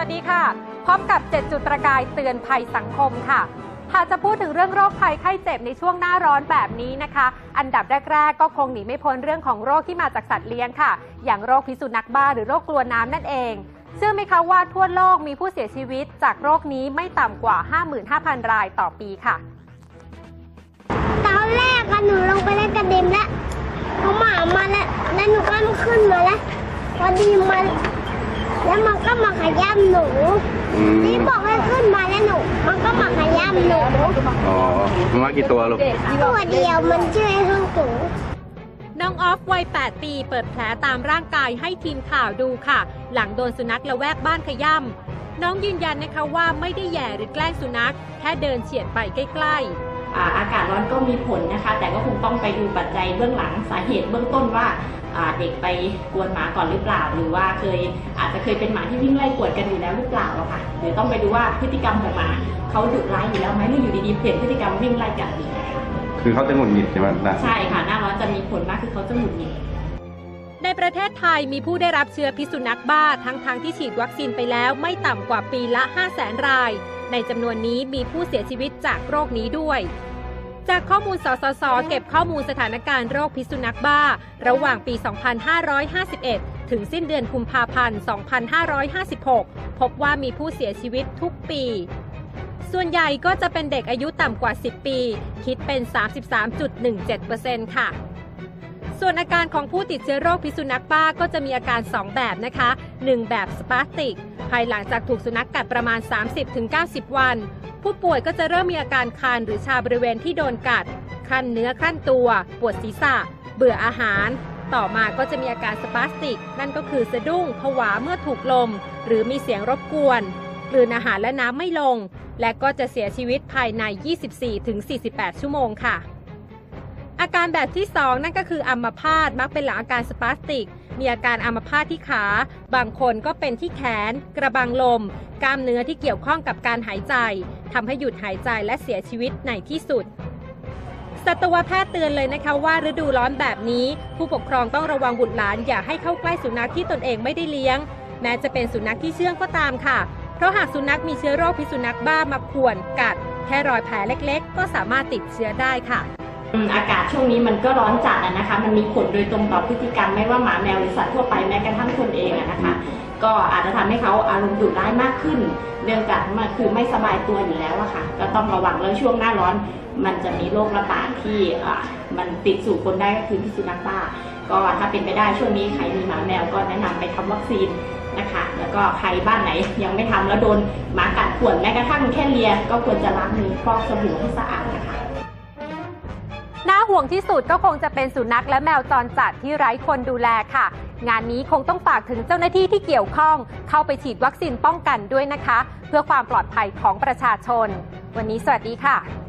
วัสดีค่ะพบกับ 7 จุดประกายเตือนภัยสังคมค่ะหากจะพูดถึงเรื่องโรคภัยไข้เจ็บในช่วงหน้าร้อนแบบนี้นะคะ อันดับแรก ๆ ก็คงหนีไม่พ้นเรื่องของโรคที่มาจากสัตว์เลี้ยงค่ะ อย่างโรคพิษสุนัขบ้าหรือโรคกลัวน้ำนั่นเองเชื่อไหมคะว่าทั่วโลกมีผู้เสียชีวิตจากโรคนี้ไม่ต่ำกว่า 55,000 รายต่อปีค่ะ ตอนแรกอะหนูลงไปเล่นกระเด็มแล้วเขาหมามาแล้วแล้วหนูก็ขึ้นมาแล้วพอดีมัน แล้วมันก็มาขย้ำหนูอืมนี่บอกให้ขึ้นมาแล้วหนู มันก็มาขย้ำหนู อ๋อมันมากี่ตัวลูก ตัวเดียวมันชื่อไอ้ห้องสูงน้องออฟวัย 8 ปีเปิดแผลตามร่างกายให้ทีมข่าวดูค่ะ หลังโดนสุนัขละแวกบ้านขย่ำน้องยืนยันนะคะว่าไม่ได้แหย่หรือแกล้งสุนัข แค่เดินเฉียดไปใกล้ ๆ อ่าอากาศร้อนก็มีผลนะคะ แต่ก็คงต้องไปดูปัจจัยเบื้องหลังสาเหตุเบื้องต้นว่าอ่าเด็กไปกวนหมาก่อนหรือเปล่า หรือว่าเคยอาจจะเคยเป็นหมาที่วิ่งไล่กวดกันอยู่แล้วหรือเปล่าอะค่ะหรือต้องไปดูว่าพฤติกรรมของหมาเขาดุร้ายอยู่แล้วไหมหรืออยู่ดีๆเปลี่ยนพฤติกรรมวิ่งไล่กัดอีกนะคะคือเขาจะหงุดหงิดใช่ไหมนะใช่ค่ะหน้าร้อนจะมีผลมากคือเขาจะหงุดหงิดในประเทศไทยมีผู้ได้รับเชื้อพิษสุนัขบ้าทั้งๆทที่ฉีดวัคซีนไปแล้วไม่ต่ำกว่าปีละ 5 0 0แสนราย ในจำนวนนี้มีผู้เสียชีวิตจากโรคนี้ด้วย จากข้อมูลสสส เก็บข้อมูลสถานการณ์โรคพิษสุนัขบ้า ระหว่างปี 2551 ถึงสิ้นเดือนกุมภาพันธ์ 2556 พบว่ามีผู้เสียชีวิตทุกปี ส่วนใหญ่ก็จะเป็นเด็กอายุต่ำกว่า 10 ปี คิดเป็น 33.17%ค่ะ ส่วนอาการของผู้ติดเชื้อโรคพิษสุนัขบ้าก็จะมีอาการ 2 แบบนะคะ 1 แบบสปาสติก ภายหลังจากถูกสุนัขกกัดประมาณ 30-90 วัน ผู้ป่วยก็จะเริ่มมีอาการคันหรือชาบริเวณที่โดนกัดคันเนื้อคันตัว ปวดศีรษะ เบื่ออาหาร ต่อมาก็จะมีอาการสปาสติก นั่นก็คือสะดุ้งผวาเมื่อถูกลม หรือมีเสียงรบกวนกลืนอาหารและน้ำไม่ลง และก็จะเสียชีวิตภายใน 24-48 ชั่วโมงค่ะ อาการแบบที่ 2 นั่นก็คืออัมพาตมักเป็นหลังอาการสปาสติก มีอาการอัมพาตที่ขา บางคนก็เป็นที่แขน กระบังลม กล้ามเนื้อที่เกี่ยวข้องกับการหายใจทำให้หยุดหายใจและเสียชีวิตในที่สุดสัตวแพทย์เตือนเลยนะคะว่าฤดูร้อนแบบนี้ ผู้ปกครองต้องระวังบุตรหลานอย่าให้เข้าใกล้สุนัขที่ตนเองไม่ได้เลี้ยง แม้จะเป็นสุนัขที่เชื่องก็ตามค่ะ เพราะหากสุนัขมีเชื้อโรคพิษสุนัขบ้ามาข่วนกัด แค่รอยแผลเล็กๆ ก็สามารถติดเชื้อได้ค่ะ อากาศช่วงนี้มันก็ร้อนจัดนะคะ มันมีผลโดยตรงต่อพฤติกรรมไม่ว่าหมาแมวหรือสัตว์ทั่วไปแม้กระทั่งคนเองนะคะ ก็อาจจะทำให้เขาอารมณ์ดุร้ายมากขึ้น เรื่องจากมันคือไม่สบายตัวอยู่แล้วอะค่ะ ก็ต้องระวังแล้วช่วงหน้าร้อน มันจะมีโรคระบาดที่มันติดสู่คนได้ก็คือพิษสุนัขบ้า ก็ถ้าเป็นไปได้ช่วงนี้ใครมีหมาแมวก็แนะนำไปทำวัคซีนนะคะ แล้วก็ใครบ้านไหนยังไม่ทำแล้วโดนหมากัดข่วนแม้กระทั่งแค่เลีย ก็ควรจะล้างมือฟอกสบู่ให้สะอาดนะคะ ห่วงที่สุดก็คงจะเป็นสุนัขและแมวจรจัดที่ไร้คนดูแลค่ะ งานนี้คงต้องฝากถึงเจ้าหน้าที่ที่เกี่ยวข้อง เข้าไปฉีดวัคซีนป้องกันด้วยนะคะ เพื่อความปลอดภัยของประชาชน วันนี้สวัสดีค่ะ